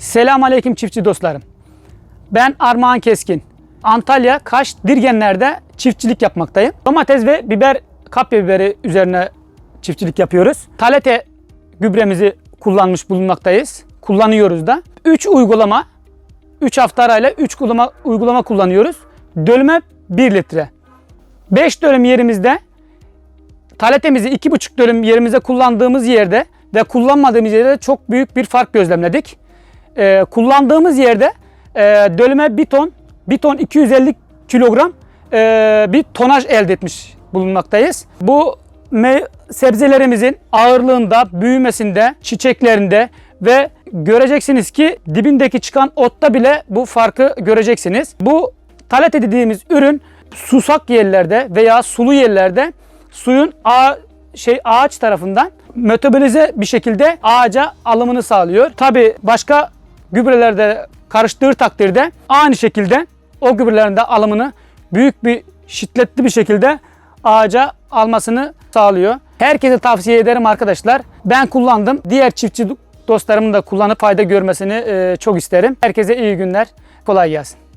Selam aleyküm çiftçi dostlarım. Ben Armağan Keskin. Antalya, Kaş, Dirgenler'de çiftçilik yapmaktayım. Domates ve biber, kapya biberi üzerine çiftçilik yapıyoruz. Talete gübremizi kullanmış bulunmaktayız. Kullanıyoruz da. 3 uygulama, 3 hafta arayla 3 uygulama, uygulama kullanıyoruz. Dönüme 1 litre. 5 dönüm yerimizde taletemizi 2,5 dönüm yerimize kullandığımız yerde ve kullanmadığımız yerde çok büyük bir fark gözlemledik. Ee, kullandığımız yerde e, dölüme 1 ton, 1 ton 250 kilogram e, bir tonaj elde etmiş bulunmaktayız. Bu sebzelerimizin ağırlığında, büyümesinde, çiçeklerinde ve göreceksiniz ki dibindeki çıkan otta bile bu farkı göreceksiniz. Bu talete dediğimiz ürün susak yerlerde veya sulu yerlerde suyun ağa, şey ağaç tarafından metabolize bir şekilde ağaca alımını sağlıyor. Tabi başka gübrelerde karıştığı takdirde aynı şekilde o gübrelerin de alımını büyük bir şiddetli bir şekilde ağaca almasını sağlıyor. Herkese tavsiye ederim arkadaşlar. Ben kullandım. Diğer çiftçi dostlarımın da kullanıp fayda görmesini çok isterim. Herkese iyi günler. Kolay gelsin.